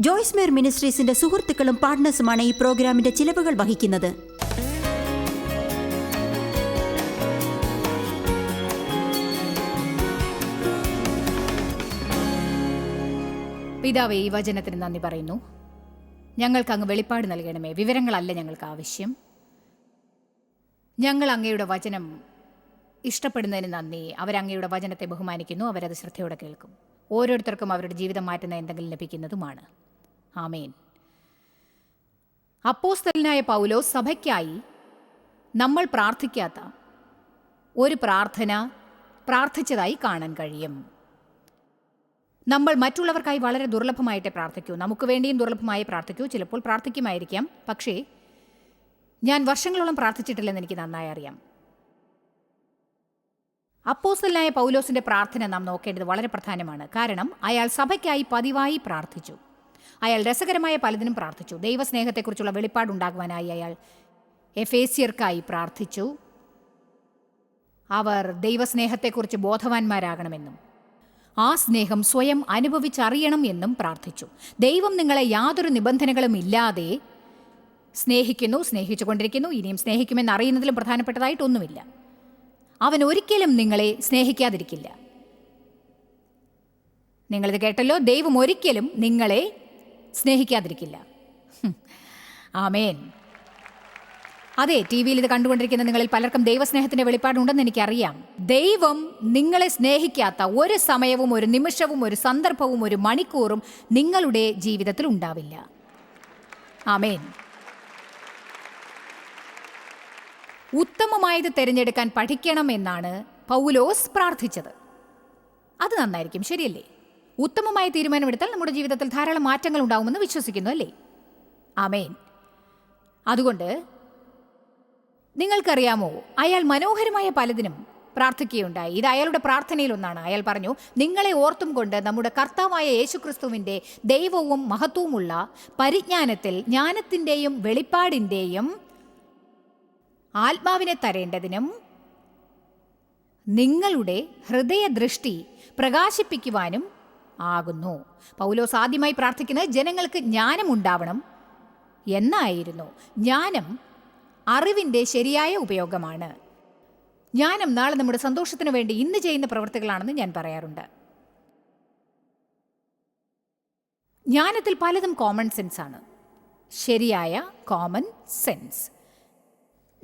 ജോയ്സ് മേർ മിനിസ്ട്രീസിന്റെ സുഹൃത്തുക്കളും പാർട്ട്നേഴ്സുമാണ് ഈ പ്രോഗ്രാമിന്റെ ചിലവുകൾ വഹിക്കുന്നത്. പിതാവേ ഈ വചനത്തിന് നന്ദി പറയുന്നു. ഞങ്ങൾക്ക് അങ്ങ് വെളിപ്പാട് നൽകണമേ. വിവരങ്ങളല്ല ഞങ്ങൾക്ക് ആവശ്യം. ഞങ്ങൾ അങ്ങയുടെ വചനം ഇഷ്ടപ്പെടുന്നതിന് നന്ദി. അവരങ്ങയുടെ വചനത്തെ ബഹുമാനിക്കുന്നു. അവരത് ശ്രദ്ധയോടെ കേൾക്കും. ഓരോരുത്തർക്കും അവരുടെ ജീവിതം മാറ്റുന്ന എന്തെങ്കിലും ലഭിക്കുന്നതുമാണ്. ആമേൻ. അപ്പോസ്തലനായ പൗലോ സഭയ്ക്കായി നമ്മൾ പ്രാർത്ഥിക്കാത്ത ഒരു പ്രാർത്ഥന പ്രാർത്ഥിച്ചതായി കാണാൻ കഴിയും. നമ്മൾ മറ്റുള്ളവർക്കായി വളരെ ദുർലഭമായിട്ടേ പ്രാർത്ഥിക്കൂ. നമുക്ക് വേണ്ടിയും ദുർലഭമായി പ്രാർത്ഥിക്കൂ. ചിലപ്പോൾ പ്രാർത്ഥിക്കുമായിരിക്കാം. പക്ഷേ ഞാൻ വർഷങ്ങളോളം പ്രാർത്ഥിച്ചിട്ടില്ലെന്ന് എനിക്ക് നന്നായി അറിയാം. അപ്പോസലായ പൗലോസിന്റെ പ്രാർത്ഥന നാം നോക്കേണ്ടത് വളരെ പ്രധാനമാണ്. കാരണം അയാൾ സഭയ്ക്കായി പതിവായി പ്രാർത്ഥിച്ചു. അയാൾ രസകരമായ പലതിനും പ്രാർത്ഥിച്ചു. ദൈവസ്നേഹത്തെക്കുറിച്ചുള്ള വെളിപ്പാടുണ്ടാകുവാനായി അയാൾ എഫേസ്യർക്കായി പ്രാർത്ഥിച്ചു. അവർ ദൈവസ്നേഹത്തെക്കുറിച്ച് ബോധവാന്മാരാകണമെന്നും ആ സ്നേഹം സ്വയം അനുഭവിച്ചറിയണം എന്നും പ്രാർത്ഥിച്ചു. ദൈവം നിങ്ങളെ യാതൊരു നിബന്ധനകളും ഇല്ലാതെ സ്നേഹിക്കുന്നു സ്നേഹിച്ചുകൊണ്ടിരിക്കുന്നു ഇനിയും സ്നേഹിക്കുമെന്ന് അറിയുന്നതിലും പ്രധാനപ്പെട്ടതായിട്ടൊന്നുമില്ല അവൻ ഒരിക്കലും നിങ്ങളെ സ്നേഹിക്കാതിരിക്കില്ല. നിങ്ങളിത് കേട്ടല്ലോ? ദൈവം ഒരിക്കലും നിങ്ങളെ സ്നേഹിക്കാതിരിക്കില്ല. ആമേൻ. അതെ ടി വിയിൽ ഇത് കണ്ടുകൊണ്ടിരിക്കുന്ന നിങ്ങളിൽ പലർക്കും ദൈവസ്നേഹത്തിന്റെ വെളിപ്പാടുണ്ടെന്ന് എനിക്കറിയാം. ദൈവം നിങ്ങളെ സ്നേഹിക്കാത്ത ഒരു സമയവും ഒരു നിമിഷവും ഒരു സന്ദർഭവും ഒരു മണിക്കൂറും നിങ്ങളുടെ ജീവിതത്തിൽ ഉണ്ടാവില്ല. ആമേൻ. ഉത്തമമായത് തിരഞ്ഞെടുക്കാൻ പഠിക്കണം എന്നാണ് പൗലോസ് പ്രാർത്ഥിച്ചത്. അത് നന്നായിരിക്കും ശരിയല്ലേ? ഉത്തമമായ തീരുമാനമെടുത്താൽ നമ്മുടെ ജീവിതത്തിൽ ധാരാളം മാറ്റങ്ങൾ ഉണ്ടാകുമെന്ന് വിശ്വസിക്കുന്നു അല്ലേ? ആമേൻ. അതുകൊണ്ട് നിങ്ങൾക്കറിയാമോ അയാൾ മനോഹരമായ പലതിനും പ്രാർത്ഥിക്കുകയുണ്ടായി. ഇത് അയാളുടെ പ്രാർത്ഥനയിലൊന്നാണ്. അയാൾ പറഞ്ഞു നിങ്ങളെ ഓർത്തും കൊണ്ട് നമ്മുടെ കർത്താവായ യേശുക്രിസ്തുവിന്റെ ദൈവവും മഹത്വവുമുള്ള പരിജ്ഞാനത്തിൽ ജ്ഞാനത്തിന്റെയും വെളിപ്പാടിന്റെയും ആത്മാവിനെ തരേണ്ടതിനും നിങ്ങളുടെ ഹൃദയദൃഷ്ടി പ്രകാശിപ്പിക്കുവാനും ആകുന്നു. പൗലോസ് ആദ്യമായി പ്രാർത്ഥിക്കുന്നത് ജനങ്ങൾക്ക് ജ്ഞാനം ഉണ്ടാവണം എന്നായിരുന്നു. ജ്ഞാനം അറിവിന്റെ ശരിയായ ഉപയോഗമാണ്. ജ്ഞാനം നാളെ നമ്മുടെ സന്തോഷത്തിന് വേണ്ടി ഇന്ന് ചെയ്യുന്ന പ്രവൃത്തികളാണെന്ന് ഞാൻ പറയാറുണ്ട്. ജ്ഞാനത്തിൽ പലതും കോമൺ സെൻസ് ആണ്. ശരിയായ കോമൺ സെൻസ്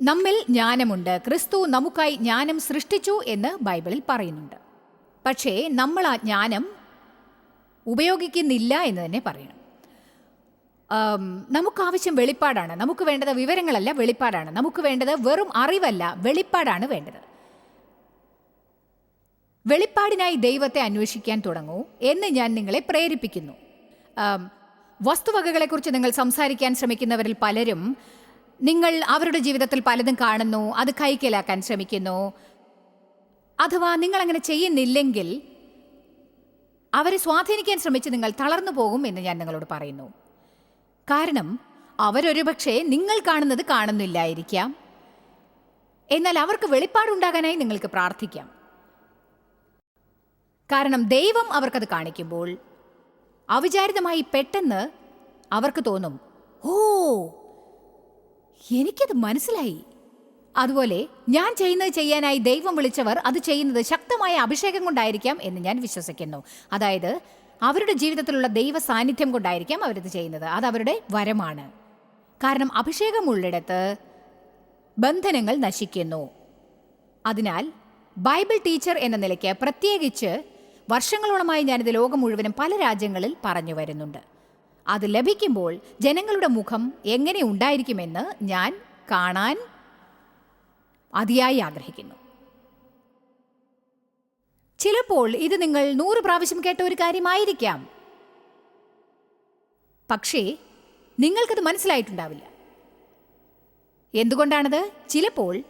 നമ്മിൽ ജ്ഞാനമുണ്ട്. ക്രിസ്തു നമുക്കായി ജ്ഞാനം സൃഷ്ടിച്ചു എന്ന് ബൈബിളിൽ പറയുന്നുണ്ട്. പക്ഷേ നമ്മൾ ആ ജ്ഞാനം ഉപയോഗിക്കുന്നില്ല എന്ന് തന്നെ പറയണം. നമുക്കാവശ്യം വെളിപ്പാടാണ്. നമുക്ക് വേണ്ടത് വിവരങ്ങളല്ല വെളിപ്പാടാണ്. നമുക്ക് വേണ്ടത് വെറും അറിവല്ല വെളിപ്പാടാണ് വേണ്ടത്. വെളിപ്പാടിനായി ദൈവത്തെ അന്വേഷിക്കാൻ തുടങ്ങൂ എന്ന് ഞാൻ നിങ്ങളെ പ്രേരിപ്പിക്കുന്നു. വസ്തുവകകളെക്കുറിച്ച് നിങ്ങൾ സംസാരിക്കാൻ ശ്രമിക്കുന്നവരിൽ പലരും നിങ്ങൾ അവരുടെ ജീവിതത്തിൽ പലതും കാണുന്നു അത് കൈക്കലാക്കാൻ ശ്രമിക്കുന്നു. അഥവാ നിങ്ങൾ അങ്ങനെ ചെയ്യുന്നില്ലെങ്കിൽ അവരെ സ്വാധീനിക്കാൻ ശ്രമിച്ച് നിങ്ങൾ തളർന്നു പോകും എന്ന് ഞാൻ നിങ്ങളോട് പറയുന്നു. കാരണം അവരൊരുപക്ഷെ നിങ്ങൾ കാണുന്നത് കാണുന്നില്ലായിരിക്കാം. എന്നാൽ അവർക്ക് വെളിപ്പാടുണ്ടാകാനായി നിങ്ങൾക്ക് പ്രാർത്ഥിക്കാം. കാരണം ദൈവം അവർക്കത് കാണിക്കുമ്പോൾ അവിചാരിതമായി പെട്ടെന്ന് അവർക്ക് തോന്നും ഓ എനിക്കത് മനസ്സിലായി. അതുപോലെ ഞാൻ ചെയ്യുന്നത് ചെയ്യാനായി ദൈവം വിളിച്ചവർ അത് ചെയ്യുന്നത് ശക്തമായ അഭിഷേകം കൊണ്ടായിരിക്കാം എന്ന് ഞാൻ വിശ്വസിക്കുന്നു. അതായത് അവരുടെ ജീവിതത്തിലുള്ള ദൈവ സാന്നിധ്യം കൊണ്ടായിരിക്കാം അവരത് ചെയ്യുന്നത്. അത് അവരുടെ വരമാണ്. കാരണം അഭിഷേകമുള്ളിടത്ത് ബന്ധനങ്ങൾ നശിക്കുന്നു. അതിനാൽ ബൈബിൾ ടീച്ചർ എന്ന നിലയ്ക്ക് പ്രത്യേകിച്ച് വർഷങ്ങളോളമായി ഞാനിത് ലോകം മുഴുവനും പല രാജ്യങ്ങളിൽ പറഞ്ഞു വരുന്നുണ്ട്. അത് ലഭിക്കുമ്പോൾ ജനങ്ങളുടെ മുഖം എങ്ങനെ ഉണ്ടായിരിക്കുമെന്ന് ഞാൻ കാണാൻ അതിയായി ആഗ്രഹിക്കുന്നു. ചിലപ്പോൾ ഇത് നിങ്ങൾ നൂറ് പ്രാവശ്യം കേട്ട ഒരു കാര്യമായിരിക്കാം. പക്ഷേ നിങ്ങൾക്കത് മനസ്സിലായിട്ടുണ്ടാവില്ല. എന്തുകൊണ്ടാണത്? ചിലപ്പോൾ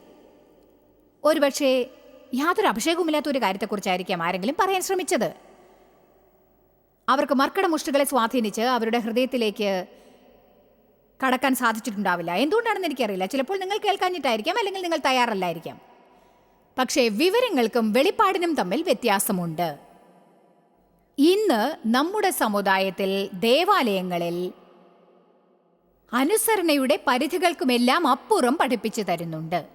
ഒരുപക്ഷെ യാതൊരു അഭിഷേകവുമില്ലാത്ത ഒരു കാര്യത്തെക്കുറിച്ചായിരിക്കാം ആരെങ്കിലും പറയാൻ ശ്രമിച്ചത്. അവർക്ക് മർക്കട മുഷ്ടികളെ സ്വാധീനിച്ച് അവരുടെ ഹൃദയത്തിലേക്ക് കടക്കാൻ സാധിച്ചിട്ടുണ്ടാവില്ല. എന്തുകൊണ്ടാണെന്ന് എനിക്കറിയില്ല. ചിലപ്പോൾ നിങ്ങൾ കേൾക്കാഞ്ഞിട്ടായിരിക്കാം അല്ലെങ്കിൽ നിങ്ങൾ തയ്യാറല്ലായിരിക്കാം. പക്ഷേ വിവരങ്ങൾക്കും വെളിപ്പാടിനും തമ്മിൽ വ്യത്യാസമുണ്ട്. ഇന്ന് നമ്മുടെ സമുദായത്തിൽ ദേവാലയങ്ങളിൽ അനുസരണയുടെ പരിധികൾക്കുമെല്ലാം അപ്പുറം പഠിപ്പിച്ചു തരുന്നുണ്ട്.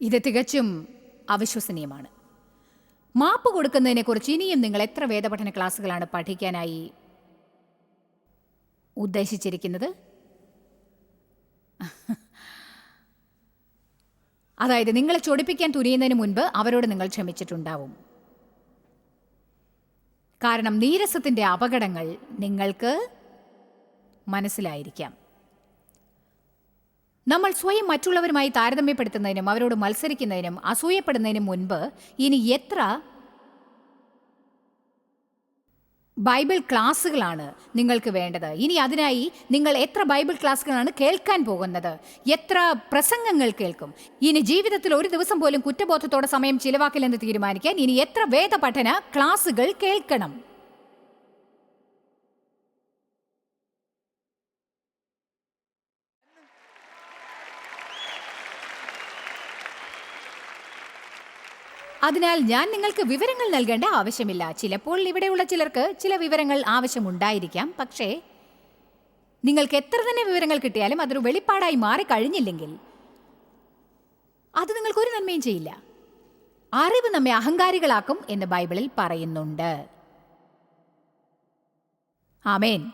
ഇത് തികച്ചും അവിശ്വസനീയമാണ്. മാപ്പ് കൊടുക്കുന്നതിനെക്കുറിച്ച് ഇനിയും നിങ്ങൾ എത്ര വേദപഠന ക്ലാസ്സുകളാണ് പഠിക്കാനായി ഉദ്ദേശിച്ചിരിക്കുന്നത്? അതായത് നിങ്ങളെ ചൊടിപ്പിക്കാൻ തുനിയുന്നതിന് മുൻപ് അവരോട് നിങ്ങൾ ക്ഷമിച്ചിട്ടുണ്ടാവും. കാരണം നീരസത്തിന്റെ അപകടങ്ങൾ നിങ്ങൾക്ക് മനസ്സിലായിരിക്കാം. നമ്മൾ സ്വയം മറ്റുള്ളവരുമായി താരതമ്യപ്പെടുത്തുന്നതിനും അവരോട് മത്സരിക്കുന്നതിനും അസൂയപ്പെടുന്നതിനും മുൻപ് ഇനി എത്ര ബൈബിൾ ക്ലാസ്സുകളാണ് നിങ്ങൾക്ക് വേണ്ടത്. ഇനി അതിനായി നിങ്ങൾ എത്ര ബൈബിൾ ക്ലാസ്സുകളാണ് കേൾക്കാൻ പോകുന്നത്? എത്ര പ്രസംഗങ്ങൾ കേൾക്കും? ഇനി ജീവിതത്തിൽ ഒരു ദിവസം പോലും കുറ്റബോധത്തോടെ സമയം ചിലവാക്കില്ലെന്ന് തീരുമാനിക്കാൻ ഇനി എത്ര വേദപഠന ക്ലാസ്സുകൾ കേൾക്കണം? അതിനാൽ ഞാൻ നിങ്ങൾക്ക് വിവരങ്ങൾ നൽകേണ്ട ആവശ്യമില്ല. ചിലപ്പോൾ ഇവിടെയുള്ള ചിലർക്ക് ചില വിവരങ്ങൾ ആവശ്യമുണ്ടായിരിക്കാം. പക്ഷേ നിങ്ങൾക്ക് എത്ര തന്നെ വിവരങ്ങൾ കിട്ടിയാലും അതൊരു വെളിപ്പാടായി മാറിക്കഴിഞ്ഞില്ലെങ്കിൽ അത് നിങ്ങൾക്ക് ഒരു നന്മയും ചെയ്യില്ല. അറിവ് നമ്മെ അഹങ്കാരികളാക്കും എന്ന് ബൈബിളിൽ പറയുന്നുണ്ട്. ആമേൻ.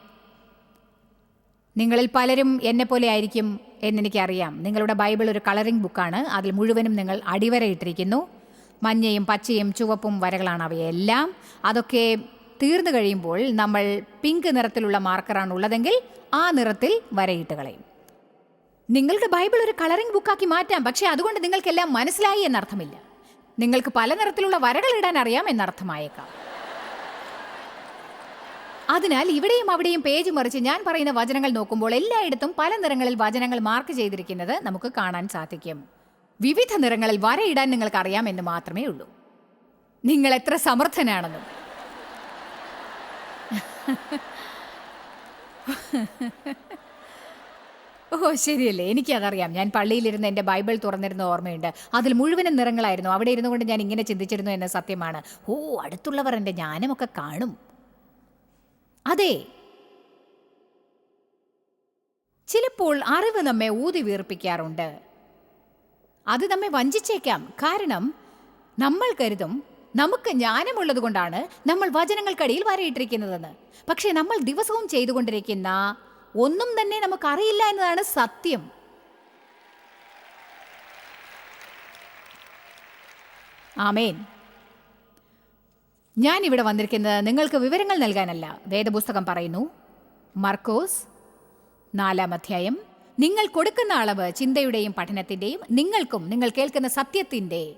നിങ്ങളിൽ പലരും എന്നെ പോലെ ആയിരിക്കും എന്നെനിക്കറിയാം നിങ്ങളുടെ ബൈബിൾ ഒരു കളറിംഗ് ബുക്കാണ്. അതിൽ മുഴുവനും നിങ്ങൾ അടിവരയിട്ടിരിക്കുന്നു. മഞ്ഞയും പച്ചയും ചുവപ്പും വരകളാണ് അവയെല്ലാം. അതൊക്കെ തീർന്നു കഴിയുമ്പോൾ നമ്മൾ പിങ്ക് നിറത്തിലുള്ള മാർക്കറാണ് ഉള്ളതെങ്കിൽ ആ നിറത്തിൽ വരയിട്ട് കളയും. നിങ്ങളുടെ ബൈബിൾ ഒരു കളറിംഗ് ബുക്കാക്കി മാറ്റാം പക്ഷേ അതുകൊണ്ട് നിങ്ങൾക്കെല്ലാം മനസ്സിലായി എന്നർത്ഥമില്ല. നിങ്ങൾക്ക് പല നിറത്തിലുള്ള വരകൾ ഇടാൻ അറിയാം എന്നർത്ഥമായേക്കാം. അതിനാൽ ഇവിടെയും അവിടെയും പേജ് മറിച്ച് ഞാൻ പറയുന്ന വചനങ്ങൾ നോക്കുമ്പോൾ എല്ലായിടത്തും പല നിറങ്ങളിൽ വചനങ്ങൾ മാർക്ക് ചെയ്തിരിക്കുന്നത് നമുക്ക് കാണാൻ സാധിക്കും. വിവിധ നിറങ്ങളിൽ വരയിടാൻ നിങ്ങൾക്ക് അറിയാമെന്ന് മാത്രമേ ഉള്ളൂ. നിങ്ങൾ എത്ര സമർത്ഥനാണെന്നും. ഓ ശരിയല്ലേ. എനിക്കതറിയാം. ഞാൻ പള്ളിയിലിരുന്ന് എന്റെ ബൈബിൾ തുറന്നിരുന്ന ഓർമ്മയുണ്ട്. അതിൽ മുഴുവനും നിറങ്ങളായിരുന്നു. അവിടെ ഇരുന്നു കൊണ്ട് ഞാൻ ഇങ്ങനെ ചിന്തിച്ചിരുന്നു എന്ന സത്യമാണ്. ഓ അടുത്തുള്ളവർ എന്റെ ജ്ഞാനമൊക്കെ കാണും. അതെ. ചിലപ്പോൾ അറിവ് നമ്മെ ഊതി വീർപ്പിക്കാറുണ്ട്. അത് നമ്മെ വഞ്ചിച്ചേക്കാം. കാരണം നമ്മൾ കരുതും നമുക്ക് ജ്ഞാനമുള്ളത് കൊണ്ടാണ് നമ്മൾ വചനങ്ങൾക്കടിയിൽ വരയിട്ടിരിക്കുന്നതെന്ന്. പക്ഷേ നമ്മൾ ദിവസവും ചെയ്തുകൊണ്ടിരിക്കുന്ന ഒന്നും തന്നെ നമുക്കറിയില്ല എന്നതാണ് സത്യം. ആമേൻ. ഞാൻ ഇവിടെ വന്നിരിക്കുന്നത് നിങ്ങൾക്ക് വിവരങ്ങൾ നൽകാനല്ല. വേദപുസ്തകം പറയുന്നു. മർക്കോസ് നാലാം അധ്യായം നിങ്ങൾ കൊടുക്കുന്ന അളവ് ചിന്തയുടെയും പഠനത്തിന്റെയും നിങ്ങൾക്കും നിങ്ങൾ കേൾക്കുന്ന സത്യത്തിന്റെ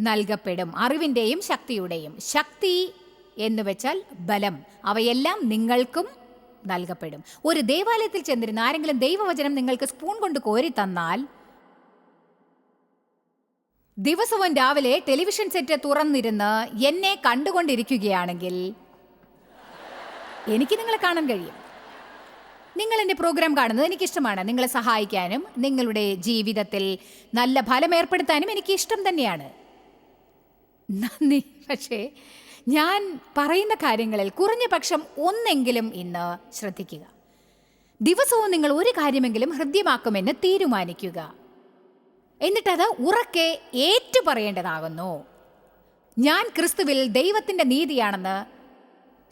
നൽകപ്പെടും അറിവിന്റെയും ശക്തിയുടെയും. ശക്തി എന്ന് വെച്ചാൽ ബലം. അവയെല്ലാം നിങ്ങൾക്കും നൽകപ്പെടും. ഒരു ദേവാലയത്തിൽ ചെന്നിരുന്ന ആരെങ്കിലും ദൈവവചനം നിങ്ങൾക്ക് സ്പൂൺ കൊണ്ട് കോരി തന്നാൽ ദിവസവും രാവിലെ ടെലിവിഷൻ സെറ്റ് തുറന്നിരുന്ന് എന്നെ കണ്ടുകൊണ്ടിരിക്കുകയാണെങ്കിൽ എനിക്ക് നിങ്ങളെ കാണാൻ കഴിയും. നിങ്ങൾ എന്റെ പ്രോഗ്രാം കാണുന്നത് എനിക്കിഷ്ടമാണ്. നിങ്ങളെ സഹായിക്കാനും നിങ്ങളുടെ ജീവിതത്തിൽ നല്ല ഫലം ഏർപ്പെടുത്താനും എനിക്ക് ഇഷ്ടം തന്നെയാണ്. നന്ദി. പക്ഷേ ഞാൻ പറയുന്ന കാര്യങ്ങളിൽ കുറഞ്ഞ പക്ഷം ഒന്നെങ്കിലും ഇന്ന് ശ്രദ്ധിക്കുക. ദിവസവും നിങ്ങൾ ഒരു കാര്യമെങ്കിലും ഹൃദ്യമാക്കുമെന്ന് തീരുമാനിക്കുക. എന്നിട്ടത് ഉറക്കെ ഏറ്റുപറയേണ്ടതാകുന്നു. ഞാൻ ക്രിസ്തുവിൽ ദൈവത്തിന്റെ നീതിയാണെന്ന്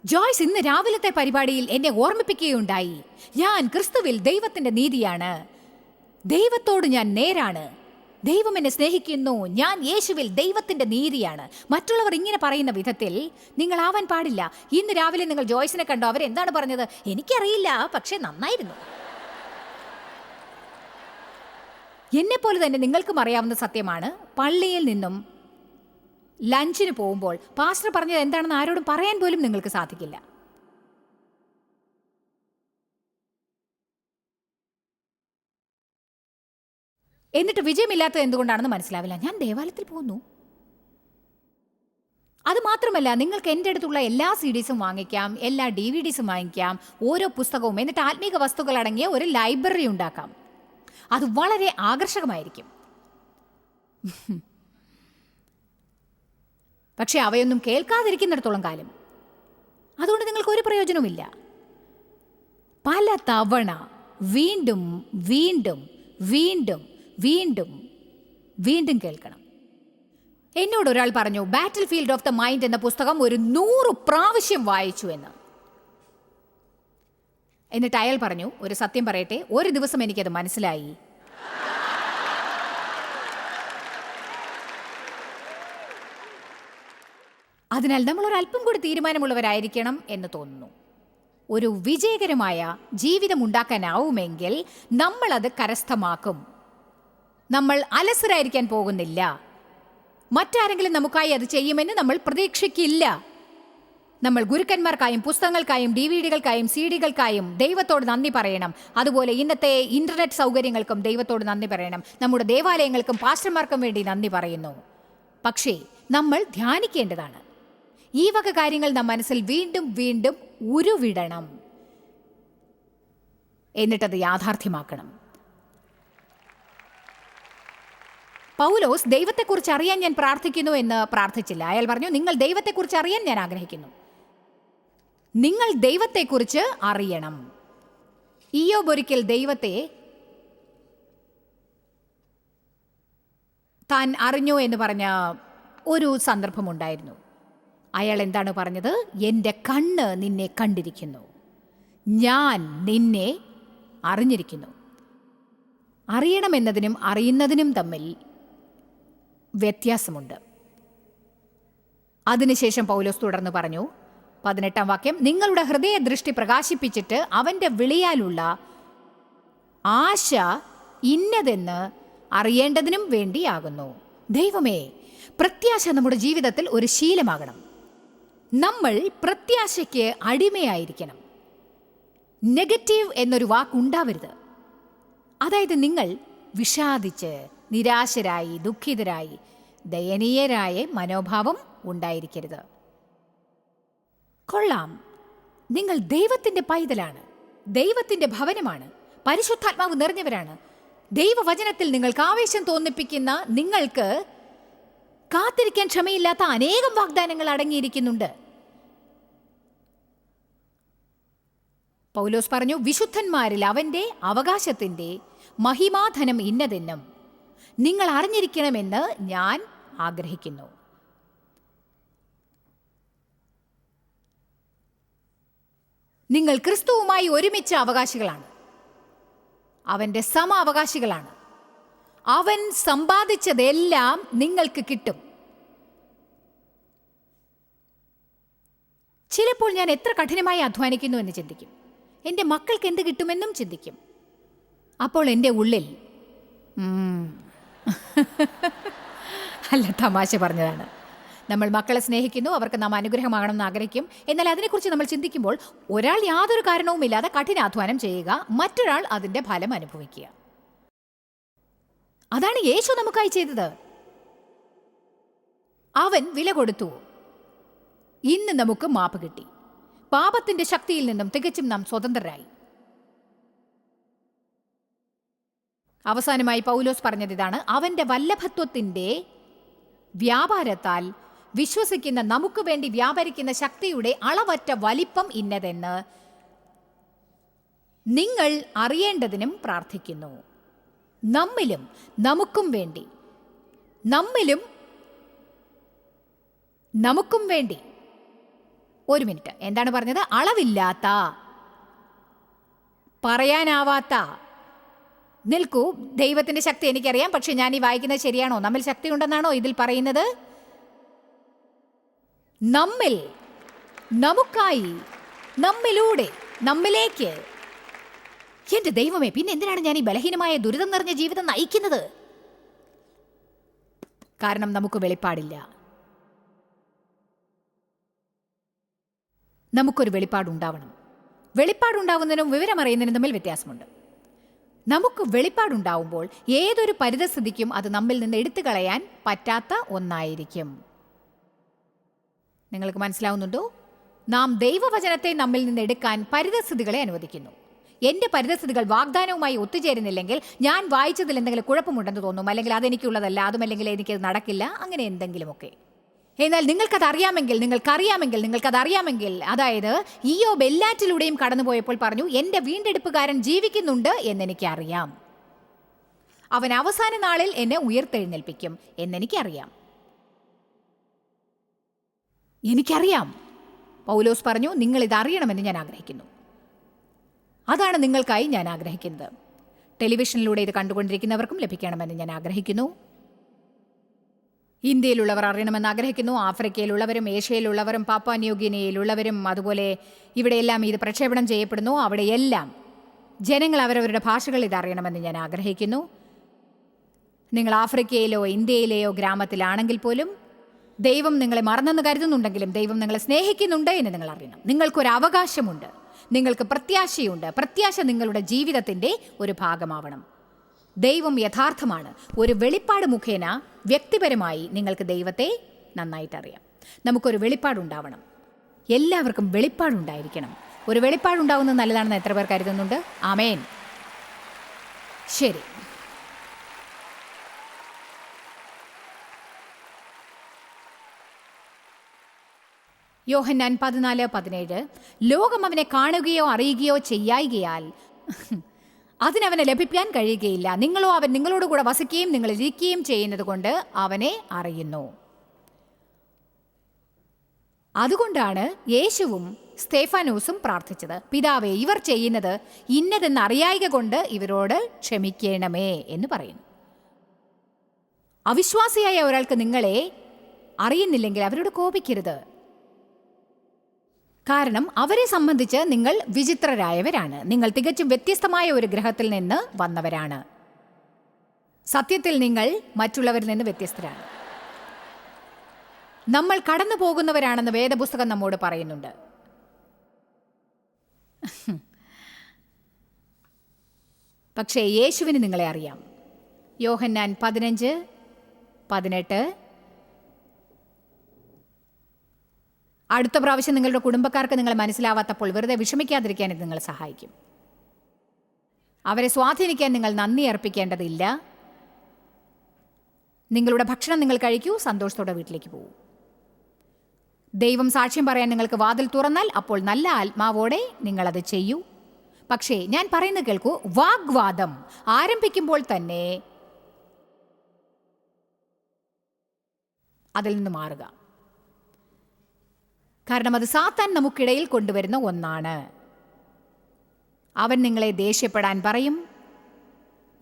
ജോയ്സ് ഇന്ന് രാവിലത്തെ പരിപാടിയിൽ എന്നെ ഓർമ്മിപ്പിക്കുകയുണ്ടായി. ഞാൻ ക്രിസ്തുവിൽ ദൈവത്തിന്റെ നീതിയാണ്. ദൈവത്തോട് ഞാൻ നേരാണ്. ദൈവം എന്നെ സ്നേഹിക്കുന്നു. ഞാൻ യേശുവിൽ ദൈവത്തിന്റെ നീതിയാണ്. മറ്റുള്ളവർ ഇങ്ങനെ പറയുന്ന വിധത്തിൽ നിങ്ങൾ ആവാൻ പാടില്ല. ഇന്ന് രാവിലെ നിങ്ങൾ ജോയ്സിനെ കണ്ടോ? അവരെന്താണ് പറഞ്ഞത്? എനിക്കറിയില്ല പക്ഷെ നന്നായിരുന്നു. എന്നെപ്പോലെ തന്നെ നിങ്ങൾക്കും അറിയാവുന്ന സത്യമാണ്. പള്ളിയിൽ നിന്നും ലഞ്ചിന് പോകുമ്പോൾ പാസ്റ്റർ പറഞ്ഞത് എന്താണെന്ന് ആരോടും പറയാൻ പോലും നിങ്ങൾക്ക് സാധിക്കില്ല. എന്നിട്ട് വിജയമില്ലാത്തത് എന്തുകൊണ്ടാണെന്ന് മനസ്സിലാവില്ല. ഞാൻ ദേവാലയത്തിൽ പോകുന്നു. അത് മാത്രമല്ല നിങ്ങൾക്ക് എന്റെ അടുത്തുള്ള എല്ലാ സി ഡീസും വാങ്ങിക്കാം എല്ലാ ഡി വി ഡീസും വാങ്ങിക്കാം ഓരോ പുസ്തകവും എന്നിട്ട് ആത്മീക വസ്തുക്കൾ അടങ്ങിയ ഒരു ലൈബ്രറി ഉണ്ടാക്കാം. അത് വളരെ ആകർഷകമായിരിക്കും. പക്ഷെ അവയൊന്നും കേൾക്കാതിരിക്കുന്നിടത്തോളം കാലം. അതുകൊണ്ട് നിങ്ങൾക്ക് ഒരു പ്രയോജനവുമില്ല. പല തവണ വീണ്ടും വീണ്ടും വീണ്ടും വീണ്ടും വീണ്ടും കേൾക്കണം. എന്നോട് ഒരാൾ പറഞ്ഞു battlefield of the mind എന്ന പുസ്തകം ഒരു നൂറ് പ്രാവശ്യം വായിച്ചു എന്ന്. എന്നിട്ട് അയാൾ പറഞ്ഞു ഒരു സത്യം പറയട്ടെ ഒരു ദിവസം എനിക്കത് മനസ്സിലായി. അതിനാൽ നമ്മൾ ഒരു അല്പം കൂടി തീരുമാനമുള്ളവരായിരിക്കണം എന്ന് തോന്നുന്നു. ഒരു വിജയകരമായ ജീവിതം ഉണ്ടാക്കാനാവുമെങ്കിൽ നമ്മൾ അത് കരസ്ഥമാക്കും. നമ്മൾ അലസരായിരിക്കാൻ പോകുന്നില്ല. മറ്റാരെങ്കിലും നമുക്കായി അത് ചെയ്യുമെന്ന് നമ്മൾ പ്രതീക്ഷിക്കില്ല. നമ്മൾ ഗുരുക്കന്മാർക്കായും പുസ്തകങ്ങൾക്കായും ഡി വി ഡികൾക്കായും സി ഡികൾക്കായും ദൈവത്തോട് നന്ദി പറയണം. അതുപോലെ ഇന്നത്തെ ഇന്റർനെറ്റ് സൗകര്യങ്ങൾക്കും ദൈവത്തോട് നന്ദി പറയണം. നമ്മുടെ ദേവാലയങ്ങൾക്കും പാസ്റ്റർമാർക്കും വേണ്ടി നന്ദി പറയുന്നു. പക്ഷേ നമ്മൾ ധ്യാനിക്കേണ്ടതാണ്. ഈ വക കാര്യങ്ങൾ നാം മനസ്സിൽ വീണ്ടും വീണ്ടും ഉരുവിടണം. എന്നിട്ടത് യാഥാർത്ഥ്യമാക്കണം. പൗലോസ് ദൈവത്തെക്കുറിച്ച് അറിയാൻ ഞാൻ പ്രാർത്ഥിക്കുന്നു എന്ന് പ്രാർത്ഥിച്ചില്ല. അയാൾ പറഞ്ഞു നിങ്ങൾ ദൈവത്തെക്കുറിച്ച് അറിയാൻ ഞാൻ ആഗ്രഹിക്കുന്നു. നിങ്ങൾ ദൈവത്തെക്കുറിച്ച് അറിയണം. ഈയോബ് ഒരിക്കൽ ദൈവത്തെ താൻ അറിഞ്ഞു എന്ന് പറഞ്ഞ ഒരു സന്ദർഭമുണ്ടായിരുന്നു. അയാൾ എന്താണ് പറഞ്ഞത്? എന്റെ കണ്ണ് നിന്നെ കണ്ടിരിക്കുന്നു. ഞാൻ നിന്നെ അറിഞ്ഞിരിക്കുന്നു. അറിയണമെന്നതിനും അറിയുന്നതിനും തമ്മിൽ വ്യത്യാസമുണ്ട്. അതിനുശേഷം പൗലോസ് തുടർന്ന് പറഞ്ഞു പതിനെട്ടാം വാക്യം നിങ്ങളുടെ ഹൃദയദൃഷ്ടി പ്രകാശിപ്പിച്ചിട്ട് അവന്റെ വിളിയാലുള്ള ആശ ഇന്നതെന്ന് അറിയേണ്ടതിനും വേണ്ടിയാകുന്നു. ദൈവമേ പ്രത്യാശ നമ്മുടെ ജീവിതത്തിൽ ഒരു ശീലമാകണം. നമ്മൾ പ്രത്യാശയ്ക്ക് അടിമയായിരിക്കണം. നെഗറ്റീവ് എന്നൊരു വാക്കുണ്ടാവരുത്. അതായത് നിങ്ങൾ വിഷാദിച്ച് നിരാശരായി ദുഃഖിതരായി ദയനീയരായ മനോഭാവം ഉണ്ടായിരിക്കരുത്. കൊള്ളാം. നിങ്ങൾ ദൈവത്തിന്റെ പൈതലാണ്. ദൈവത്തിന്റെ ഭവനമാണ്. പരിശുദ്ധാത്മാവ് നിറഞ്ഞവരാണ്. ദൈവവചനത്തിൽ നിങ്ങൾക്ക് ആവേശം തോന്നിപ്പിക്കുന്ന നിങ്ങൾക്ക് കാത്തിരിക്കാൻ ക്ഷമയില്ലാത്ത അനേകം വാഗ്ദാനങ്ങൾ അടങ്ങിയിരിക്കുന്നുണ്ട്. പൗലോസ് പറഞ്ഞു വിശുദ്ധന്മാരിൽ അവന്റെ അവകാശത്തിന്റെ മഹിമാധനം ഇന്നതെന്നും നിങ്ങൾ അറിഞ്ഞിരിക്കണമെന്ന് ഞാൻ ആഗ്രഹിക്കുന്നു. നിങ്ങൾ ക്രിസ്തുവുമായി ഒരുമിച്ച് അവകാശികളാണ്. അവന്റെ സമ അവകാശികളാണ്. അവൻ സമ്പാദിച്ചതെല്ലാം നിങ്ങൾക്ക് കിട്ടും. ചിലപ്പോൾ ഞാൻ എത്ര കഠിനമായി അധ്വാനിക്കുന്നു എന്ന് ചിന്തിക്കും. എന്റെ മക്കൾക്ക് എന്ത് കിട്ടുമെന്നും ചിന്തിക്കും. അപ്പോൾ എന്റെ ഉള്ളിൽ അല്ല തമാശ പറഞ്ഞതാണ്. നമ്മൾ മക്കളെ സ്നേഹിക്കുന്നു അവർക്ക് നാം അനുഗ്രഹമാകണമെന്ന് ആഗ്രഹിക്കും. എന്നാൽ അതിനെക്കുറിച്ച് നമ്മൾ ചിന്തിക്കുമ്പോൾ ഒരാൾ യാതൊരു കാരണവുമില്ലാതെ കഠിനാധ്വാനം ചെയ്യുക മറ്റൊരാൾ അതിന്റെ ഫലം അനുഭവിക്കുക. അതാണ് യേശു നമുക്കായി ചെയ്തത്. അവൻ വില കൊടുത്തു. ഇന്ന് നമുക്ക് മാപ്പ് കിട്ടി. പാപത്തിന്റെ ശക്തിയിൽ നിന്നും തികച്ചും നാം സ്വതന്ത്രരായി. അവസാനമായി പൗലോസ് പറഞ്ഞത് ഇതാണ് അവന്റെ വല്ലഭത്വത്തിന്റെ വ്യാപാരത്താൽ വിശ്വസിക്കുന്ന നമുക്ക് വേണ്ടി വ്യാപരിക്കുന്ന ശക്തിയുടെ അളവറ്റ വലിപ്പം ഇന്നതെന്ന് നിങ്ങൾ അറിയേണ്ടതിനും പ്രാർത്ഥിക്കുന്നു. നമ്മിലും നമുക്കും വേണ്ടി. നമ്മിലും നമുക്കും വേണ്ടി. ഒരു മിനിറ്റ്. എന്താണ് പറഞ്ഞത്? അളവില്ലാത്ത പറയാനാവാത്ത. നിൽക്കൂ. ദൈവത്തിന്റെ ശക്തി എനിക്കറിയാം പക്ഷെ ഞാൻ ഈ വായിക്കുന്നത് ശരിയാണോ? നമ്മിൽ ശക്തി ഉണ്ടെന്നാണോ ഇതിൽ പറയുന്നത്? നമ്മിൽ നമുക്കായി നമ്മിലൂടെ നമ്മിലേക്ക് എന്റെ ദൈവമേ പിന്നെ എന്തിനാണ് ഞാൻ ഈ ബലഹീനമായ ദുരിതം നിറഞ്ഞ ജീവിതം നയിക്കുന്നത്? കാരണം നമുക്ക് വെളിപ്പാടില്ല. നമുക്കൊരു വെളിപ്പാടുണ്ടാവണം. വെളിപ്പാടുണ്ടാവുന്നതിനും വിവരമറിയുന്നതിനും തമ്മിൽ വ്യത്യാസമുണ്ട്. നമുക്ക് വെളിപ്പാടുണ്ടാവുമ്പോൾ ഏതൊരു പരിതസ്ഥിതിക്കും അത് നമ്മിൽ നിന്ന് എടുത്തു കളയാൻ പറ്റാത്ത ഒന്നായിരിക്കും. നിങ്ങൾക്ക് മനസ്സിലാവുന്നുണ്ടോ? നാം ദൈവവചനത്തെ നമ്മിൽ നിന്ന് എടുക്കാൻ പരിതസ്ഥിതികളെ അനുവദിക്കുന്നു. എന്റെ പരിതസ്ഥിതികൾ വാഗ്ദാനവുമായി ഒത്തുചേരുന്നില്ലെങ്കിൽ ഞാൻ വായിച്ചതിൽ എന്തെങ്കിലും കുഴപ്പമുണ്ടെന്ന് തോന്നും. അല്ലെങ്കിൽ അതെനിക്കുള്ളതല്ല അതുമല്ലെങ്കിൽ എനിക്കത് നടക്കില്ല. അങ്ങനെ എന്തെങ്കിലുമൊക്കെ. എന്നാൽ നിങ്ങൾക്കത് അറിയാമെങ്കിൽ നിങ്ങൾക്കറിയാമെങ്കിൽ നിങ്ങൾക്കത് അറിയാമെങ്കിൽ അതായത് ഈയോബ് എല്ലാറ്റിലൂടെയും കടന്നുപോയപ്പോൾ പറഞ്ഞു എന്റെ വീണ്ടെടുപ്പുകാരൻ ജീവിക്കുന്നുണ്ട് എന്നെനിക്കറിയാം. അവൻ അവസാന നാളിൽ എന്നെ ഉയർത്തെഴുന്നേൽപ്പിക്കും എന്നെനിക്കറിയാം. എനിക്കറിയാം. പൗലോസ് പറഞ്ഞു നിങ്ങൾ ഇത് അറിയണമെന്ന് ഞാൻ ആഗ്രഹിക്കുന്നു. അതാണ് നിങ്ങൾക്കായി ഞാൻ ആഗ്രഹിക്കുന്നത്. ടെലിവിഷനിലൂടെ ഇത് കണ്ടുകൊണ്ടിരിക്കുന്നവർക്കും ലഭിക്കണമെന്ന് ഞാൻ ആഗ്രഹിക്കുന്നു. ഇന്ത്യയിലുള്ളവർ അറിയണമെന്ന് ആഗ്രഹിക്കുന്നു. ആഫ്രിക്കയിലുള്ളവരും ഏഷ്യയിലുള്ളവരും പാപ്പ ന്യൂഗിനിയയിലുള്ളവരും അതുപോലെ ഇവിടെയെല്ലാം ഇത് പ്രക്ഷേപണം ചെയ്യപ്പെടുന്നു. അവിടെയെല്ലാം ജനങ്ങൾ അവരവരുടെ ഭാഷകൾ ഇത് അറിയണമെന്ന് ഞാൻ ആഗ്രഹിക്കുന്നു. നിങ്ങൾ ആഫ്രിക്കയിലോ ഇന്ത്യയിലെയോ ഗ്രാമത്തിലാണെങ്കിൽ പോലും ദൈവം നിങ്ങളെ മറന്നെന്ന് കരുതുന്നുണ്ടെങ്കിലും ദൈവം നിങ്ങളെ സ്നേഹിക്കുന്നുണ്ട് എന്ന് നിങ്ങൾ അറിയണം. നിങ്ങൾക്കൊരു അവകാശമുണ്ട്. നിങ്ങൾക്ക് പ്രത്യാശയുണ്ട്. പ്രത്യാശ നിങ്ങളുടെ ജീവിതത്തിന്റെ ഒരു ഭാഗമാവണം. ദൈവം യഥാർത്ഥമാണ്. ഒരു വെളിപ്പാട് മുഖേന വ്യക്തിപരമായി നിങ്ങൾക്ക് ദൈവത്തെ നന്നായിട്ട് അറിയാം നമുക്കൊരു വെളിപ്പാടുണ്ടാവണം. എല്ലാവർക്കും വെളിപ്പാടുണ്ടായിരിക്കണം. ഒരു വെളിപ്പാടുണ്ടാവുന്നത് നല്ലതാണെന്ന് എത്ര പേർ കരുതുന്നുണ്ട്? ആമേൻ. ശരി. യോഹന്നാൻ പതിനാല് പതിനേഴ്. ലോകം അവനെ കാണുകയോ അറിയുകയോ ചെയ്യായികയാൽ അതിനവനെ ലഭിക്കാൻ കഴിയുകയില്ല. നിങ്ങളോ അവൻ നിങ്ങളോട് കൂടെ വസിക്കുകയും നിങ്ങൾ ഇരിക്കുകയും ചെയ്യുന്നത് കൊണ്ട് അവനെ അറിയുന്നു. അതുകൊണ്ടാണ് യേശുവും സ്തേഫാനോസും പ്രാർത്ഥിച്ചത്. പിതാവെ ഇവർ ചെയ്യുന്നത് ഇന്നതെന്ന് അറിയായിക കൊണ്ട് ഇവരോട് ക്ഷമിക്കണമേ എന്ന് പറയുന്നു. അവിശ്വാസിയായ ഒരാൾക്ക് നിങ്ങളെ അറിയുന്നില്ലെങ്കിൽ അവരോട് കോപിക്കരുത്. കാരണം അവരെ സംബന്ധിച്ച് നിങ്ങൾ വിചിത്രരായവരാണ്. നിങ്ങൾ തികച്ചും വ്യത്യസ്തമായ ഒരു ഗ്രഹത്തിൽ നിന്ന് വന്നവരാണ്. സത്യത്തിൽ നിങ്ങൾ മറ്റുള്ളവരിൽ നിന്ന് വ്യത്യസ്തരാണ്. നമ്മൾ കടന്നു പോകുന്നവരാണെന്ന് വേദപുസ്തകം നമ്മോട് പറയുന്നുണ്ട്. പക്ഷേ യേശുവിന് നിങ്ങളെ അറിയാം. യോഹന്നാൻ പതിനഞ്ച് പതിനെട്ട് അടുത്ത പ്രാവശ്യം നിങ്ങളുടെ കുടുംബക്കാർക്ക് നിങ്ങൾ മനസ്സിലാവാത്തപ്പോൾ വെറുതെ വിഷമിക്കാതിരിക്കാൻ ഇത് നിങ്ങളെ സഹായിക്കും. അവരെ സ്വാധീനിക്കാൻ നിങ്ങൾ നന്ദി അർപ്പിക്കേണ്ടതില്ല. നിങ്ങളുടെ ഭക്ഷണം നിങ്ങൾ കഴിക്കൂ സന്തോഷത്തോടെ വീട്ടിലേക്ക് പോകൂ. ദൈവം സാക്ഷ്യം പറയാൻ നിങ്ങൾക്ക് വാതിൽ തുറന്നാൽ അപ്പോൾ നല്ല ആത്മാവോടെ നിങ്ങളത് ചെയ്യൂ. പക്ഷേ ഞാൻ പറയുന്നത് കേൾക്കൂ വാഗ്വാദം ആരംഭിക്കുമ്പോൾ തന്നെ അതിൽ നിന്ന് മാറുക. കാരണം അത് സാത്താൻ നമുക്കിടയിൽ കൊണ്ടുവരുന്ന ഒന്നാണ്. അവൻ നിങ്ങളെ ദേഷ്യപ്പെടാൻ പറയും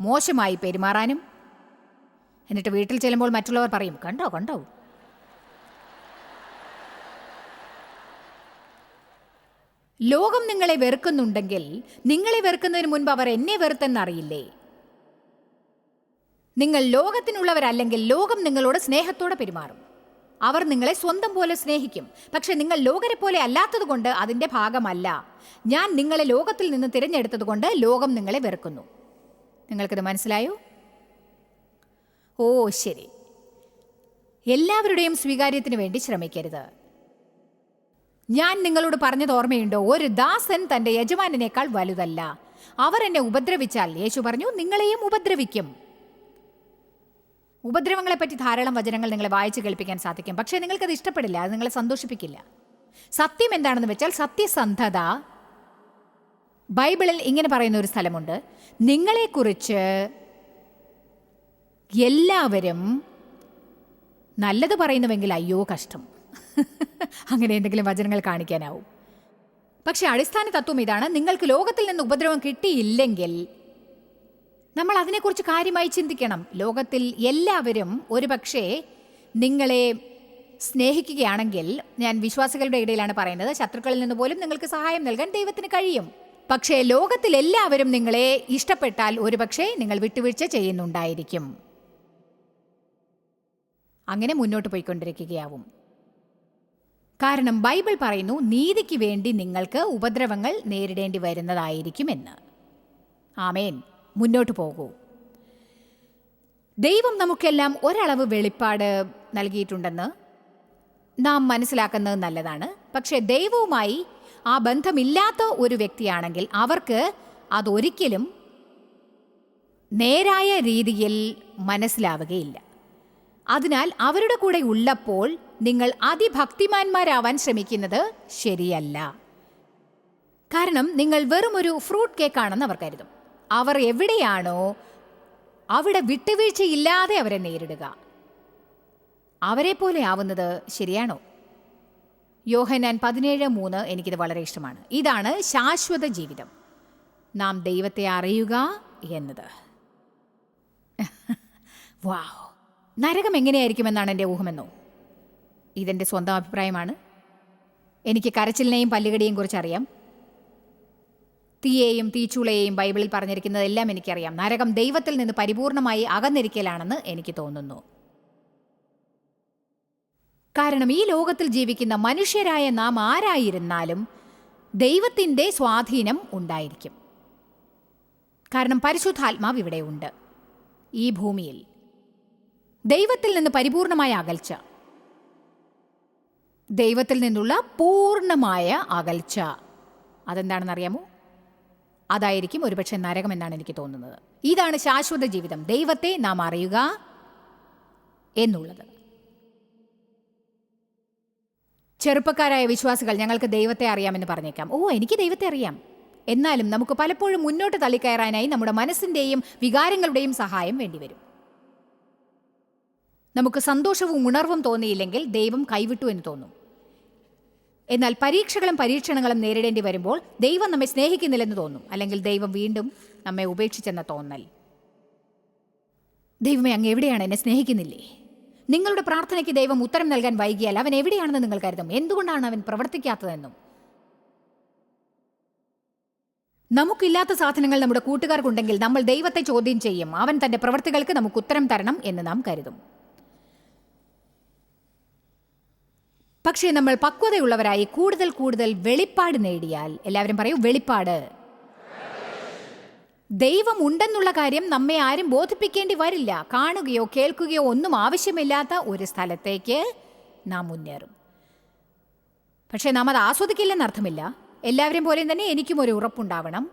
മോശമായി പെരുമാറാനും. എന്നിട്ട് വീട്ടിൽ ചെല്ലുമ്പോൾ മറ്റുള്ളവർ പറയും കണ്ടോ കണ്ടോ? ലോകം നിങ്ങളെ വെറുക്കുന്നുണ്ടെങ്കിൽ നിങ്ങളെ വെറുക്കുന്നതിന് മുൻപ് അവർ എന്നെ വെറുത്തെന്നറിയില്ലേ? നിങ്ങൾ ലോകത്തിനുള്ളവരല്ലെങ്കിൽ ലോകം നിങ്ങളോട് സ്നേഹത്തോടെ പെരുമാറും. അവർ നിങ്ങളെ സ്വന്തം പോലെ സ്നേഹിക്കും. പക്ഷെ നിങ്ങൾ ലോകരെ പോലെ അല്ലാത്തതുകൊണ്ട് അതിന്റെ ഭാഗമല്ല. ഞാൻ നിങ്ങളെ ലോകത്തിൽ നിന്ന് തിരഞ്ഞെടുത്തതുകൊണ്ട് ലോകം നിങ്ങളെ വെറുക്കുന്നു. നിങ്ങൾക്കിത് മനസ്സിലായോ? ഓ ശരി. എല്ലാവരുടെയും സ്വീകാര്യത്തിന് വേണ്ടി ശ്രമിക്കരുത്. ഞാൻ നിങ്ങളോട് പറഞ്ഞത് ഓർമ്മയുണ്ടോ? ഒരു ദാസൻ തന്റെ യജമാനേക്കാൾ വലുതല്ല. അവർ എന്നെ ഉപദ്രവിച്ചാൽ യേശു പറഞ്ഞു നിങ്ങളെയും ഉപദ്രവിക്കും. ഉപദ്രവങ്ങളെപ്പറ്റി ധാരാളം വചനങ്ങൾ നിങ്ങളെ വായിച്ച് കേൾപ്പിക്കാൻ സാധിക്കും. പക്ഷേ നിങ്ങൾക്കത് ഇഷ്ടപ്പെടില്ല അത് നിങ്ങളെ സന്തോഷിപ്പിക്കില്ല. സത്യം എന്താണെന്ന് വെച്ചാൽ സത്യസന്ധത ബൈബിളിൽ ഇങ്ങനെ പറയുന്ന ഒരു സ്ഥലമുണ്ട്. നിങ്ങളെക്കുറിച്ച് എല്ലാവരും നല്ലത് പറയുന്നുവെങ്കിൽ അയ്യോ കഷ്ടം. അങ്ങനെ എന്തെങ്കിലും വചനങ്ങൾ കാണിക്കാനാവും. പക്ഷേ അടിസ്ഥാന തത്വം ഇതാണ് നിങ്ങൾക്ക് ലോകത്തിൽ നിന്ന് ഉപദ്രവം കിട്ടിയില്ലെങ്കിൽ നമ്മൾ അതിനെക്കുറിച്ച് കാര്യമായി ചിന്തിക്കണം. ലോകത്തിൽ എല്ലാവരും ഒരുപക്ഷേ നിങ്ങളെ സ്നേഹിക്കുകയാണെങ്കിൽ ഞാൻ വിശ്വാസികളുടെ ഇടയിലാണ് പറയുന്നത് ശത്രുക്കളിൽ നിന്ന് പോലും നിങ്ങൾക്ക് സഹായം നൽകാൻ ദൈവത്തിന് കഴിയും. പക്ഷേ ലോകത്തിൽ എല്ലാവരും നിങ്ങളെ ഇഷ്ടപ്പെട്ടാൽ ഒരുപക്ഷെ നിങ്ങൾ വിട്ടുവീഴ്ച ചെയ്യുന്നുണ്ടായിരിക്കും. അങ്ങനെ മുന്നോട്ട് പോയിക്കൊണ്ടിരിക്കുകയാവും. കാരണം ബൈബിൾ പറയുന്നു നീതിക്ക് വേണ്ടി നിങ്ങൾക്ക് ഉപദ്രവങ്ങൾ നേരിടേണ്ടി വരുന്നതായിരിക്കുമെന്ന്. ആമേൻ. മുന്നോട്ട് പോകൂ. ദൈവം നമുക്കെല്ലാം ഒരളവ് വെളിപ്പാട് നൽകിയിട്ടുണ്ടെന്ന് നാം മനസ്സിലാക്കുന്നത് നല്ലതാണ്. പക്ഷേ ദൈവവുമായി ആ ബന്ധമില്ലാത്ത ഒരു വ്യക്തിയാണെങ്കിൽ അവർക്ക് അതൊരിക്കലും നേരായ രീതിയിൽ മനസ്സിലാവുകയില്ല. അതിനാൽ അവരുടെ കൂടെ ഉള്ളപ്പോൾ നിങ്ങൾ അതിഭക്തിമാന്മാരാവാൻ ശ്രമിക്കുന്നത് ശരിയല്ല. കാരണം നിങ്ങൾ വെറും ഒരു ഫ്രൂട്ട് കേക്കാണെന്ന് അവർ കരുതും. അവർ എവിടെയാണോ അവിടെ വിട്ടുവീഴ്ചയില്ലാതെ അവരെ നേരിടുക. അവരെ പോലെ ആവുന്നത് ശരിയാണോ? യോഹനാൻ പതിനേഴ് മൂന്ന് എനിക്കിത് വളരെ ഇഷ്ടമാണ്. ഇതാണ് ശാശ്വത ജീവിതം. നാം ദൈവത്തെ അറിയുക എന്നത്. വാവ്. നരകം എങ്ങനെയായിരിക്കുമെന്നാണ് എന്റെ ഊഹമെന്നോ? ഇതെന്റെ സ്വന്തം അഭിപ്രായമാണ്. എനിക്ക് കരച്ചിലിനെയും പല്ലുകടിയെയും കുറിച്ച് അറിയാം തീയെയും തീച്ചൂളയെയും ബൈബിളിൽ പറഞ്ഞിരിക്കുന്നതെല്ലാം എനിക്കറിയാം. നരകം ദൈവത്തിൽ നിന്ന് പരിപൂർണമായി അകന്നിരിക്കലാണെന്ന് എനിക്ക് തോന്നുന്നു. കാരണം ഈ ലോകത്തിൽ ജീവിക്കുന്ന മനുഷ്യരായ നാം ആരായിരുന്നാലും ദൈവത്തിന്റെ സ്വാധീനം ഉണ്ടായിരിക്കും. കാരണം പരിശുദ്ധാത്മാവ് ഇവിടെ ഉണ്ട്. ഈ ഭൂമിയിൽ. ദൈവത്തിൽ നിന്ന് പരിപൂർണമായ അകൽച്ച. ദൈവത്തിൽ നിന്നുള്ള പൂർണമായ അകൽച്ച. അതെന്താണെന്നറിയാമോ? അതായിരിക്കും ഒരുപക്ഷെ നരകം എന്നാണ് എനിക്ക് തോന്നുന്നത്. ഇതാണ് ശാശ്വത ജീവിതം. ദൈവത്തെ നാം അറിയുക എന്നുള്ളത്. ചെറുപ്പക്കാരായ വിശ്വാസികൾ ഞങ്ങൾക്ക് ദൈവത്തെ അറിയാമെന്ന് പറഞ്ഞേക്കാം. ഓ എനിക്ക് ദൈവത്തെ അറിയാം. എന്നാലും നമുക്ക് പലപ്പോഴും മുന്നോട്ട് തള്ളിക്കയറാനായി നമ്മുടെ മനസ്സിന്റെയും വികാരങ്ങളുടെയും സഹായം വേണ്ടിവരും. നമുക്ക് സന്തോഷവും ഉണർവും തോന്നിയില്ലെങ്കിൽ ദൈവം കൈവിട്ടു എന്ന് തോന്നും. എന്നാൽ പരീക്ഷകളും പരീക്ഷണങ്ങളും നേരിടേണ്ടി വരുമ്പോൾ ദൈവം നമ്മെ സ്നേഹിക്കുന്നില്ലെന്ന് തോന്നും. അല്ലെങ്കിൽ ദൈവം വീണ്ടും നമ്മെ ഉപേക്ഷിച്ചെന്ന തോന്നൽ. ദൈവമേ അങ്ങ് എവിടെയാണ് എന്നെ സ്നേഹിക്കുന്നില്ലേ? നിങ്ങളുടെ പ്രാർത്ഥനയ്ക്ക് ദൈവം ഉത്തരം നൽകാൻ വൈകിയാൽ അവൻ എവിടെയാണെന്ന് നിങ്ങൾ കരുതും. എന്തുകൊണ്ടാണ് അവൻ പ്രവർത്തിക്കാത്തതെന്നും? നമുക്കില്ലാത്ത സാധനങ്ങൾ നമ്മുടെ കൂട്ടുകാർക്കുണ്ടെങ്കിൽ നമ്മൾ ദൈവത്തെ ചോദ്യം ചെയ്യും. അവൻ തന്റെ പ്രവർത്തികൾക്ക് നമുക്ക് ഉത്തരം തരണം എന്ന് നാം കരുതും. പക്ഷേ നമ്മൾ പക്വതയുള്ളവരായി കൂടുതൽ കൂടുതൽ വെളിപ്പാട് നേടിയാൽ. എല്ലാവരും പറയൂ വെളിപ്പാട്. ദൈവം ഉണ്ടെന്നുള്ള കാര്യം നമ്മെ ആരും ബോധിപ്പിക്കേണ്ടി വരില്ല. കാണുകയോ കേൾക്കുകയോ ഒന്നും ആവശ്യമില്ലാത്ത ഒരു സ്ഥലത്തേക്ക് നാം മുന്നേറും. പക്ഷേ നാം അത് ആസ്വദിക്കില്ലെന്നർത്ഥമില്ല എല്ലാവരെയും പോലെയും തന്നെ എനിക്കും ഒരു ഉറപ്പുണ്ടാവണം.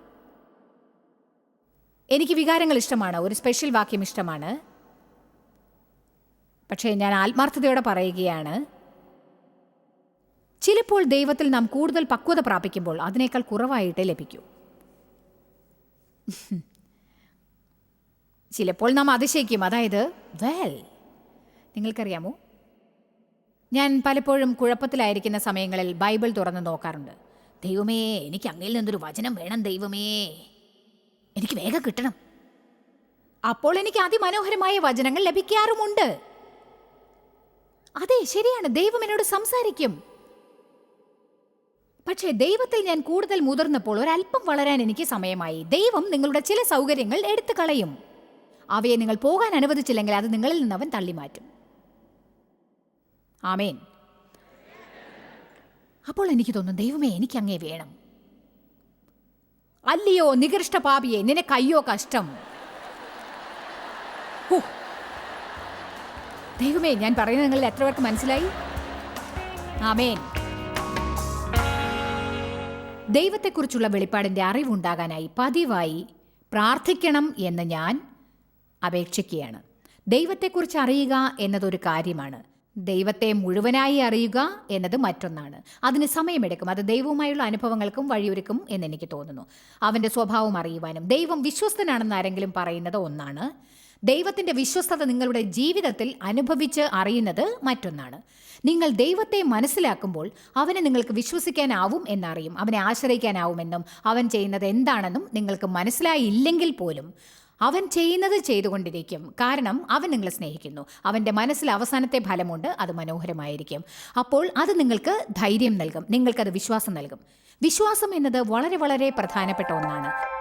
എനിക്ക് വികാരങ്ങൾ ഇഷ്ടമാണ് ഒരു സ്പെഷ്യൽ വാക്യം ഇഷ്ടമാണ്. പക്ഷേ ഞാൻ ആത്മാർത്ഥതയോടെ പറയുകയാണ് ചിലപ്പോൾ ദൈവത്തിൽ നാം കൂടുതൽ പക്വത പ്രാപിക്കുമ്പോൾ അതിനേക്കാൾ കുറവായിട്ടേ ലഭിക്കൂ. ചിലപ്പോൾ നാം അതിശയിക്കും. അതായത് വെൽ നിങ്ങൾക്കറിയാമോ? ഞാൻ പലപ്പോഴും കുഴപ്പത്തിലായിരിക്കുന്ന സമയങ്ങളിൽ ബൈബിൾ തുറന്ന് നോക്കാറുണ്ട്. ദൈവമേ എനിക്ക് അങ്ങയിൽ നിന്നൊരു വചനം വേണം ദൈവമേ. എനിക്ക് വേഗം കിട്ടണം. അപ്പോൾ എനിക്ക് അതിമനോഹരമായ വചനങ്ങൾ ലഭിക്കാറുമുണ്ട്. അതെ ശരിയാണ്. ദൈവം എന്നോട് സംസാരിക്കും. പക്ഷേ ദൈവത്തെ ഞാൻ കൂടുതൽ മുതിർന്നപ്പോൾ ഒരല്പം വളരാൻ എനിക്ക് സമയമായി. ദൈവം നിങ്ങളുടെ ചില സൗകര്യങ്ങൾ എടുത്തു കളയും. അവയെ നിങ്ങൾ പോകാൻ അനുവദിച്ചില്ലെങ്കിൽ അത് നിങ്ങളിൽ നിന്ന് അവൻ തള്ളിമാറ്റും. ആമേൻ. അപ്പോൾ എനിക്ക് തോന്നും ദൈവമേ എനിക്ക് അങ്ങേ വേണം. അല്ലയോ നികൃഷ്ട പാപിയെ നിനക്കയ്യോ കഷ്ടം. ദൈവമേ ഞാൻ പറയുന്നത് നിങ്ങളിൽ എത്ര പേർക്ക് മനസ്സിലായി? ആമേൻ. ദൈവത്തെക്കുറിച്ചുള്ള വെളിപ്പാടിന്റെ അറിവുണ്ടാകാനായി പതിവായി പ്രാർത്ഥിക്കണം എന്ന് ഞാൻ അപേക്ഷിക്കുകയാണ്. ദൈവത്തെക്കുറിച്ച് അറിയുക എന്നതൊരു കാര്യമാണ്. ദൈവത്തെ മുഴുവനായി അറിയുക എന്നത് മറ്റൊന്നാണ്. അതിന് സമയമെടുക്കും. അത് ദൈവവുമായുള്ള അനുഭവങ്ങൾക്കും വഴിയൊരുക്കും എന്ന് എനിക്ക് തോന്നുന്നു. അവന്റെ സ്വഭാവം അറിയുവാനും ദൈവം വിശ്വസ്തനാണെന്ന് ആരെങ്കിലും പറയുന്നത് ഒന്നാണ്. ദൈവത്തിന്റെ വിശ്വസ്തത നിങ്ങളുടെ ജീവിതത്തിൽ അനുഭവിച്ച് അറിയുന്നത് മറ്റൊന്നാണ്. നിങ്ങൾ ദൈവത്തെ മനസ്സിലാക്കുമ്പോൾ അവനെ നിങ്ങൾക്ക് വിശ്വസിക്കാനാവും എന്നറിയും. അവനെ ആശ്രയിക്കാനാവുമെന്നും അവൻ ചെയ്യുന്നത് എന്താണെന്നും നിങ്ങൾക്ക് മനസ്സിലായില്ലെങ്കിൽ പോലും അവൻ ചെയ്യുന്നത് ചെയ്തുകൊണ്ടിരിക്കും. കാരണം അവൻ നിങ്ങളെ സ്നേഹിക്കുന്നു. അവന്റെ മനസ്സിൽ അവസാനത്തെ ഫലമുണ്ട്. അത് മനോഹരമായിരിക്കും. അപ്പോൾ അത് നിങ്ങൾക്ക് ധൈര്യം നൽകും. നിങ്ങൾക്കത് വിശ്വാസം നൽകും. വിശ്വാസം എന്നത് വളരെ വളരെ പ്രധാനപ്പെട്ട ഒന്നാണ്.